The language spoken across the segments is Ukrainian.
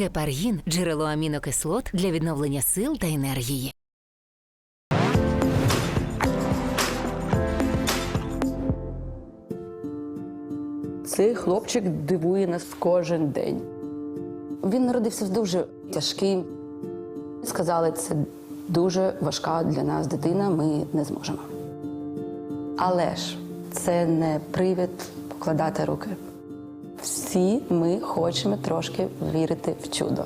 Гепаргін джерело амінокислот для відновлення сил та енергії. Цей хлопчик дивує нас кожен день. Він народився дуже тяжкий. Сказали, це дуже важка для нас дитина, ми не зможемо. Але ж це не привід покладати руки. Всі ми хочемо трошки вірити в чудо.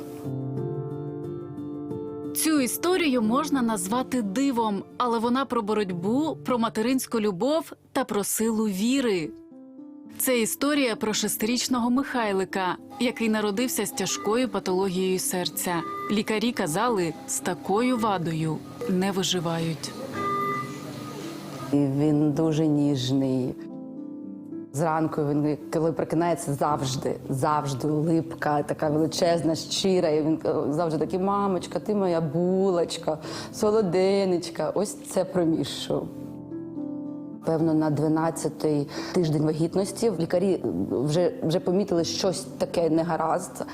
Цю історію можна назвати дивом, але вона про боротьбу, про материнську любов та про силу віри. Це історія про шестирічного Михайлика, який народився з тяжкою патологією серця. Лікарі казали, з такою вадою не виживають. Він дуже ніжний. Зранку він, коли прокинається, завжди, завжди улипка, така величезна, щира. І він е, завжди такий, мамочка, ти моя булочка, солоденечка. Ось це промішу. Певно, на 12-й тиждень вагітності лікарі вже, вже помітили щось таке негаразд.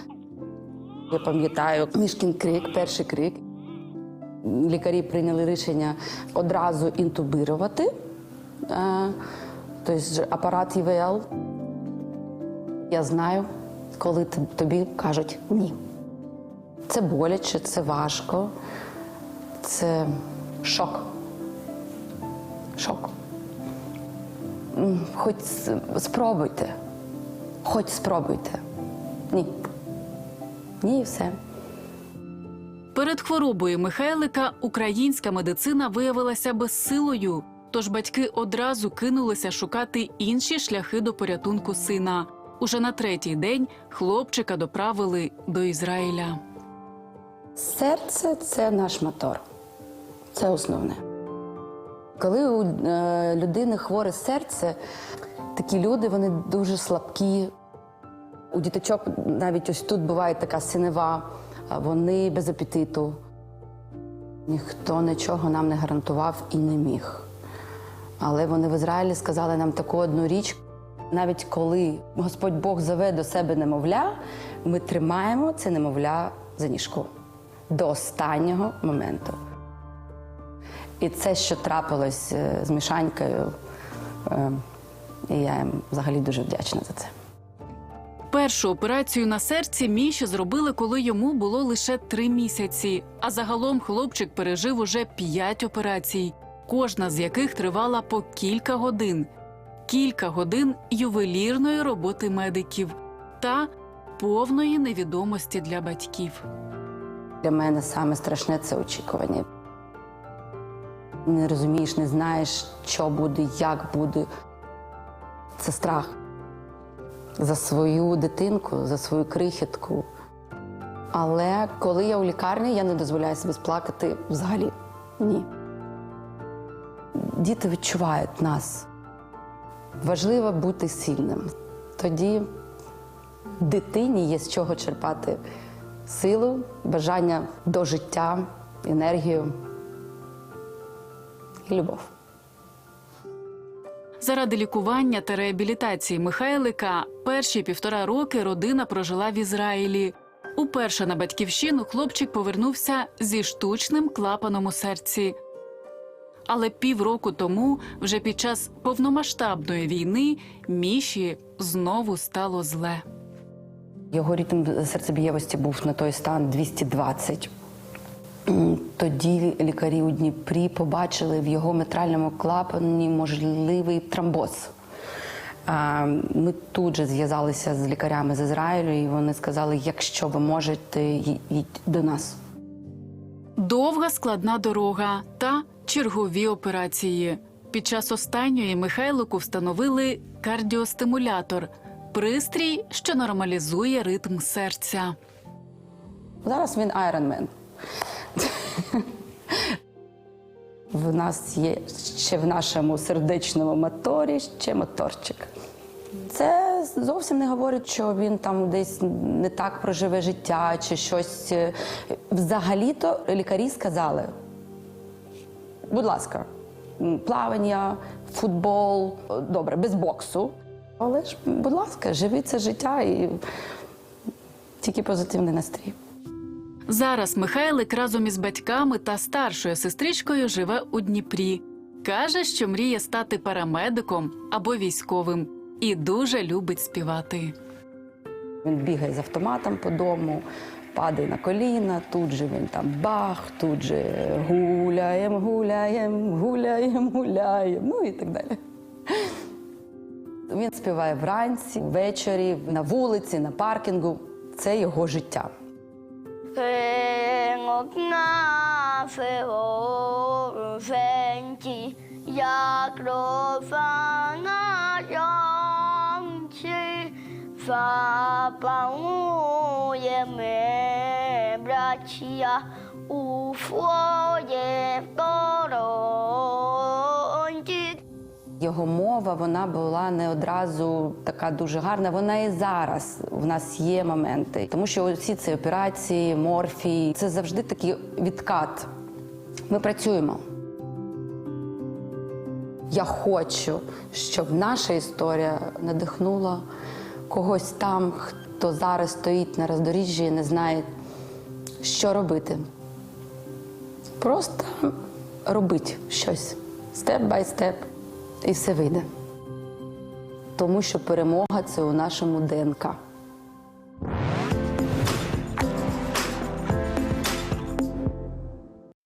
Я пам'ятаю Мішкін крик, перший крик. Лікарі прийняли рішення одразу інтубірувати, е, тобто апарат ІВЛ. Я знаю, коли тобі кажуть ні. Це боляче, це важко, це шок. Шок. Хоч спробуйте. Хоч спробуйте. Ні. Ні, і все. Перед хворобою Михайлика українська медицина виявилася безсилою, тож батьки одразу кинулися шукати інші шляхи до порятунку сина. Уже на третій день хлопчика доправили до Ізраїля. Серце це наш мотор. Це основне. Коли у е, людини хворе серце, такі люди вони дуже слабкі. У діточок навіть ось тут буває така синева, вони без апетиту. Ніхто нічого нам не гарантував і не міг. Але вони в Ізраїлі сказали нам таку одну річ. Навіть коли Господь Бог зове до себе немовля, ми тримаємо це немовля за ніжку до останнього моменту. І це, що трапилось е, з Мішанькою, е, і я їм взагалі дуже вдячна за це. Першу операцію на серці Міші зробили, коли йому було лише три місяці. А загалом хлопчик пережив уже п'ять операцій, кожна з яких тривала по кілька годин. Кілька годин ювелірної роботи медиків та повної невідомості для батьків. Для мене саме страшне це очікування. Не розумієш, не знаєш, що буде, як буде. Це страх за свою дитинку, за свою крихітку. Але коли я у лікарні, я не дозволяю собі сплакати взагалі. Ні. Діти відчувають нас. Важливо бути сильним. Тоді дитині є з чого черпати силу, бажання до життя, енергію і любов. Заради лікування та реабілітації Михайлика перші півтора роки родина прожила в Ізраїлі. Уперше на батьківщину хлопчик повернувся зі штучним клапаном у серці. Але півроку тому, вже під час повномасштабної війни, Міші знову стало зле. Його ритм серцебієвості був на той стан 220. Тоді лікарі у Дніпрі побачили в його митральному клапані можливий тромбоз. Ми тут же зв'язалися з лікарями з Ізраїлю, і вони сказали: якщо ви можете, їдь до нас. Довга складна дорога та чергові операції. Під час останньої Михайлику встановили кардіостимулятор пристрій, що нормалізує ритм серця. Зараз він айронмен. В нас є ще в нашому сердечному моторі ще моторчик. Це зовсім не говорить, що він там десь не так проживе життя чи щось. Взагалі-то лікарі сказали: будь ласка, плавання, футбол, добре, без боксу. Але ж, будь ласка, живи це життя і Тільки позитивний настрій. Зараз Михайлик разом із батьками та старшою сестричкою живе у Дніпрі. Каже, що мріє стати парамедиком або військовим і дуже любить співати. Він бігає з автоматом по дому, падає на коліна, тут же він там бах, тут же гуляєм, гуляєм, гуляєм, гуляєм, ну і так далі. Він співає вранці, ввечері, на вулиці, на паркінгу. Це його життя. Пенокна феорфенті, як роса на ямці, запанує ми, браття, у своє сторонці. Його мова вона була не одразу така дуже гарна. Вона і зараз в нас є моменти, тому що усі ці операції, морфій це завжди такий відкат. Ми працюємо. Я хочу, щоб наша історія надихнула когось там, хто зараз стоїть на роздоріжжі і не знає, що робити. Просто робить щось степ бай степ, і все вийде. Тому що перемога це у нашому ДНК.